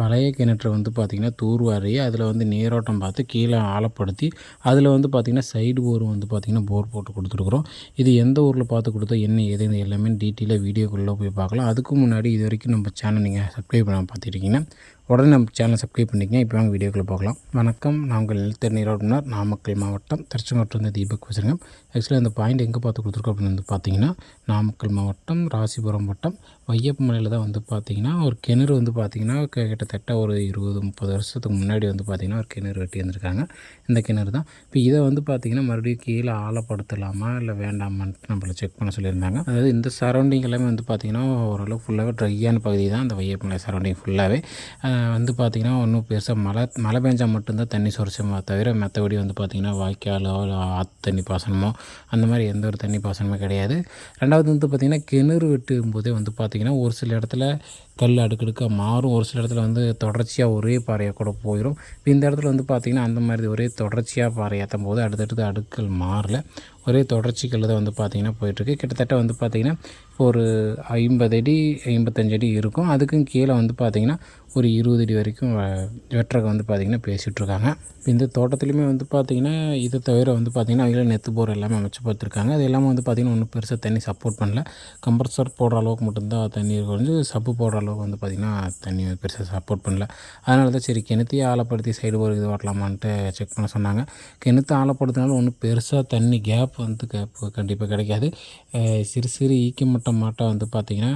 பழைய கிணற்றை வந்து பார்த்திங்கன்னா தூர்வாரி அதில் வந்து நீரோட்டம் பார்த்து கீழே ஆழப்படுத்தி அதில் வந்து பார்த்திங்கன்னா சைடு போர் வந்து பார்த்திங்கன்னா போர் போட்டு கொடுத்துருக்குறோம். இது எந்த ஊரில் பார்த்து கொடுத்தா என்ன ஏது எல்லாமே டீட்டெயிலாக வீடியோக்குள்ளே போய் பார்க்கலாம். அதுக்கு முன்னாடி இது வரைக்கும் நம்ம சேனல் நீங்கள் சப்ஸ்கிரைப் பண்ண பார்த்துருக்கீங்கன்னா உடனே நம்ம சேனலை சப்ஸ்கிரைப் பண்ணிக்கங்க. இப்போ வாங்க வீடியோக்குள்ளே பார்க்கலாம் வணக்கம். நான் உங்கள் நிலத்தர் நீரோட்டனர் நாமக்கல் மாவட்டம் திருச்செங்கோட்டிலிருந்து தீபக் பேசுகிறேன் ஆக்சுவலாக இந்த பாயிண்ட் எங்கே பார்த்து கொடுத்துருக்கோம் அப்படின்னு வந்து பார்த்தீங்கன்னா நாமக்கல் மாவட்டம் ராசிபுரம் வட்டம் வையப்ப மலையில் தான் வந்து பார்த்திங்கன்னா ஒரு கிணறு வந்து பார்த்திங்கன்னா கிட்டத்தட்ட ஒரு இருபது முப்பது வருஷத்துக்கு முன்னாடி வந்து பார்த்திங்கன்னா ஒரு கிணறு வெட்டி வந்திருக்காங்க இந்த கிணறு தான். இப்போ இதை வந்து பார்த்திங்கன்னா மறுபடியும் கீழே ஆழப்படுத்தலாமா இல்லை வேண்டாமான்ட்டு நம்மளை செக் பண்ண சொல்லியிருந்தாங்க. அதாவது இந்த சரௌண்டிங் எல்லாமே வந்து பார்த்திங்கன்னா ஓரளவு ஃபுல்லாகவே ட்ரையான பகுதி தான். இந்த வையப்ப மலை சரௌண்டிங் ஃபுல்லாகவே வந்து பார்த்திங்கன்னா ஒன்றும் பெருசாக மழை மழை பெஞ்சால் மட்டும்தான் தண்ணி சுரச்சமாக தவிர மற்றபடி வந்து பார்த்திங்கன்னா வாய்க்காலோ ஆற்று தண்ணி பாசனமோ அந்த மாதிரி எந்த ஒரு தண்ணி பாசனமே கிடையாது. ரெண்டாவது வந்து பார்த்திங்கன்னா கிணறு வெட்டும் போதே வந்து பார்த்திங்கன்னா ஒரு சில இடத்துல கல் அடுக்கடுக்காக மாறும். ஒரு சில இடத்துல வந்து தொடர்ச்சியாக ஒரே பாறையாக கூட போயிடும் இப்போ இந்த இடத்துல வந்து பார்த்திங்கன்னா அந்த மாதிரி ஒரே தொடர்ச்சியாக பாறை ஏற்றும் போது அடுத்தடுத்து அடுக்கல் மாறல. ஒரே தொடர்ச்சிகள் தான் வந்து பார்த்திங்கன்னா போயிட்டுருக்கு. கிட்டத்தட்ட வந்து பார்த்திங்கன்னா ஒரு ஐம்பது அடி ஐம்பத்தஞ்சு அடி இருக்கும். அதுக்கும் கீழே வந்து பார்த்திங்கன்னா ஒரு இருபது அடி வரைக்கும் வெற்றகை வந்து பார்த்திங்கன்னா பேசிகிட்ருக்காங்க இந்த தோட்டத்துலேயுமே வந்து பார்த்திங்கன்னா இதை தவிர வந்து பார்த்திங்கன்னா அவங்களே நெத்து போர் எல்லாமே அமைச்சு பார்த்துருக்காங்க அது எல்லாமே வந்து பார்த்திங்கன்னா ஒன்றும் பெருசாக தண்ணி சப்போர்ட் பண்ணல. கம்ப்ரஸர் போடுற அளவுக்கு மட்டும்தான் தண்ணி குறைஞ்சி சப்பு போடுற அளவுக்கு வந்து பார்த்திங்கன்னா தண்ணி பெருசாக சப்போர்ட் பண்ணல. அதனால தான் சரி கிணத்தையே ஆழப்படுத்தி சைடு ஒரு இது ஓட்டலாமான்ட்டு செக் பண்ண சொன்னாங்க. கிணத்து ஆழப்படுத்தினாலும் ஒன்றும் பெருசாக தண்ணி கேப் வந்து கேப் கண்டிப்பாக கிடைக்காது. சிறு சிறு ஈக்கமட்டம் மாட்டம் வந்து பார்த்திங்கன்னா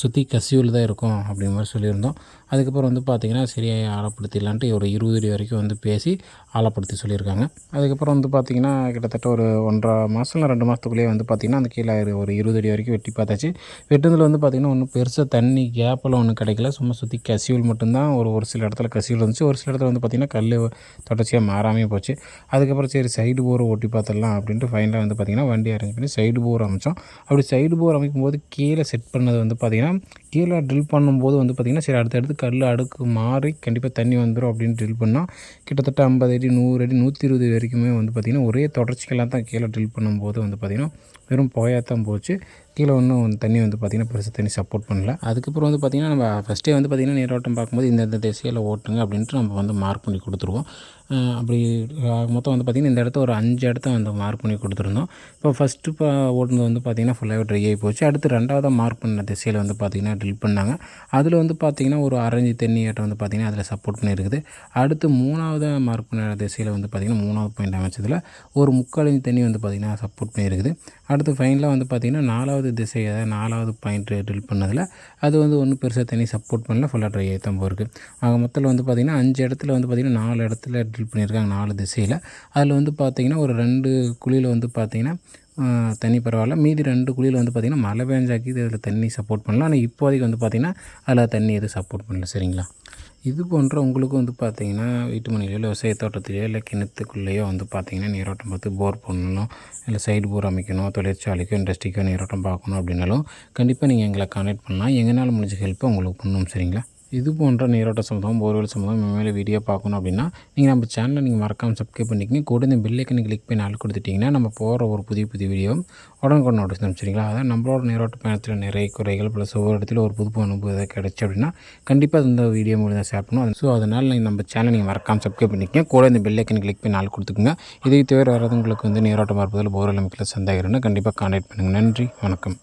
சுற்றி கசிவில் தான் இருக்கும் அப்படிங்கிற மாதிரி சொல்லியிருந்தோம். அதுக்கப்புறம் வந்து பார்த்திங்கன்னா சரியாக ஆழப்படுத்திடலான்ட்டு ஒரு இருபது அடி வரைக்கும் வந்து பேசி ஆழப்படுத்தி சொல்லியிருக்காங்க. அதுக்கப்புறம் வந்து பார்த்திங்கன்னா கிட்டத்தட்ட ஒரு ஒன்றரை மாதம் இல்லை ரெண்டு மாதத்துக்குள்ளேயே வந்து பார்த்திங்கன்னா அந்த கீழே ஒரு இருபது அடி வரைக்கும் வெட்டி பார்த்தாச்சு. வெட்டுனதில் வந்து பார்த்திங்கன்னா ஒன்றும் பெருசாக தண்ணி கேப்பெல்லாம் ஒன்றும் கிடைக்கல. சும்மா சுற்றி கசிவில் மட்டும்தான் ஒரு ஒரு சில இடத்துல கசிவில் இருந்துச்சு. ஒரு சில இடத்துல வந்து பார்த்திங்கன்னா கல் தொடர்ச்சியாக மாறாமே போச்சு. அதுக்கப்புறம் சரி சைடு போரை ஓட்டி பார்த்துடலாம் அப்படின்ட்டு ஃபைனலாக வந்து பார்த்திங்கன்னா வண்டி அரேஞ்ச் பண்ணி சைடு போர் அமைச்சோம். அப்படி சைடு போர் அமைக்கும் போது கீழே செட் பண்ணது வந்து பார்த்திங்கன்னா கீழே ட்ரில் பண்ணும்போது வந்து பார்த்திங்கன்னா சரி அடுத்தடுத்து கல் அடுக்கு மாறி கண்டிப்பாக தண்ணி வந்துடும் அப்படின்னு ட்ரில் பண்ணால் கிட்டத்தட்ட ஐம்பது அடி நூறு அடி நூற்றி இருபது வரைக்குமே வந்து பார்த்திங்கன்னா ஒரே தொடர்ச்சிக்கெல்லாம் தான் கீழே ட்ரில் பண்ணும்போது வந்து பார்த்திங்கன்னா வெறும் புகையாக தான் போச்சு. கீழே ஒன்றும் தண்ணி வந்து பார்த்திங்கன்னா பெருசாக தண்ணி சப்போர்ட் பண்ணல. அதுக்கப்புறம் வந்து பார்த்திங்கன்னா நம்ம ஃபஸ்ட்டே வந்து பார்த்திங்கன்னா நீரோட்டம் பார்க்கும்போது இந்த திசையில் ஓட்டுங்க அப்படின்ட்டு நம்ம வந்து மார்க் பண்ணி கொடுத்துருவோம். அப்படி மொத்தம் வந்து பார்த்திங்கன்னா இந்த இடத்த ஒரு அஞ்சு இடத்த வந்து மார்க் பண்ணி கொடுத்துருந்தோம். இப்போ ஃபஸ்ட்டு இப்போ ஓட்டுனது வந்து பார்த்திங்கன்னா ஃபுல்லாகவே ட்ரை ஆகி போச்சு. அடுத்து ரெண்டாவதாக மார்க் பண்ண திசையில் வந்து பார்த்திங்கன்னா ட்ரில் பண்ணாங்க. அதில் வந்து பார்த்திங்கன்னா ஒரு அரைஞ்சி தண்ணி ஏட்டம் வந்து பார்த்திங்கன்னா அதில் சப்போர்ட் பண்ணியிருக்குது அடுத்து மூணாவது மார்க் பண்ண திசையில் வந்து பார்த்திங்கன்னா மூணாவது பாயிண்ட் அமைச்சதில் ஒரு முக்காலஞ்சு தண்ணி வந்து பார்த்திங்கன்னா சப்போர்ட் பண்ணியிருக்குது அடுத்து ஃபைனலாக வந்து பார்த்திங்கன்னா நாலாவது திசை அதாவது நாலாவது பாயிண்ட் ட்ரில் பண்ணதில் அது வந்து ஒன்றும் பெருசாக தண்ணி சப்போர்ட் பண்ணல ஃபுல்லாக ட்ரை ஆகி தான் போயிருக்கு. ஆக மொத்தத்தில் வந்து பார்த்திங்கன்னா அஞ்சு இடத்துல வந்து பார்த்திங்கன்னா நாலு இடத்துல ட்ரில் பண்ணியிருக்காங்க நாலு திசையில். அதில் வந்து பார்த்திங்கன்னா ஒரு ரெண்டு குழியில் வந்து பார்த்திங்கன்னா தண்ணி பரவாயில்ல. மீதி ரெண்டு குழியில் வந்து பார்த்திங்கன்னா மழை பெஞ்சாக்கி இதில் தண்ணி சப்போர்ட் பண்ணலாம் ஆனால் இப்போதைக்கு வந்து பார்த்திங்கன்னா அதில் தண்ணி எதுவும் சப்போர்ட் பண்ணல. சரிங்களா? இது போன்ற உங்களுக்கு வந்து பார்த்திங்கன்னா வீட்டு மனையிலையோ இல்லை விவசாய தோட்டத்திலையோ இல்லை கிணத்துக்குள்ளேயோ வந்து பார்த்திங்கன்னா நீரோட்டம் பார்த்து போர் பண்ணணும். இல்லை சைடு போர் அமைக்கணும். தொழிற்சாலைக்கோ இண்டஸ்ட்ரிக்கோ நீரோட்டம் பார்க்கணும் அப்படின்னாலும் கண்டிப்பாக நீங்கள் எங்களை கான்டாக்ட் பண்ணலாம். எங்களால் முடிஞ்ச ஹெல்ப்பை உங்களுக்கு பண்ணணும் சரிங்களா? இது போன்ற நீரோட்ட சம்மந்தம் போர்வெல் சம்மந்தம் மேலே வீடியோ பார்க்கணும் அப்படின்னா நீங்கள் நம்ம சேனலை நீங்கள் மறக்காமல் சப்ஸ்கிரைப் பண்ணிக்கிங்க. கூட இந்த பெல்லைக்கனை கிளிக் பண்ணி நாள் கொடுத்துட்டிங்கன்னா நம்ம போகிற ஒரு புதிய புதிய வீடியோ உடனுக்குடன் நோட்டீஸ் சரிங்களா அதான் நம்மளோட நீரோட்ட பயணத்தில் நிறைய குறைகள் ப்ளஸ் ஒவ்வொரு இடத்துல ஒரு புது அனுபவம் கிடச்சி அப்படின்னா கண்டிப்பாக இந்த வீடியோ மூலம் தான் ஷேர் பண்ணுவோம். ஸோ அதனால் நீங்கள் நம்ம சேனல் நீங்கள் மறக்காமல் சப்ஸ்கிரைப் பண்ணிக்கிங்க. கூட இந்த பெல்லைக்கனை கிளிக் பண்ணி நாள் கொடுத்துக்குங்க. இதை தவிர வேறு உங்களுக்கு வந்து நீரோட்டம் பார்ப்பதில் போர் அமைக்கில் சந்தேகம் கண்டிப்பாக கான்டாக்ட் பண்ணுங்கள் நன்றி வணக்கம்.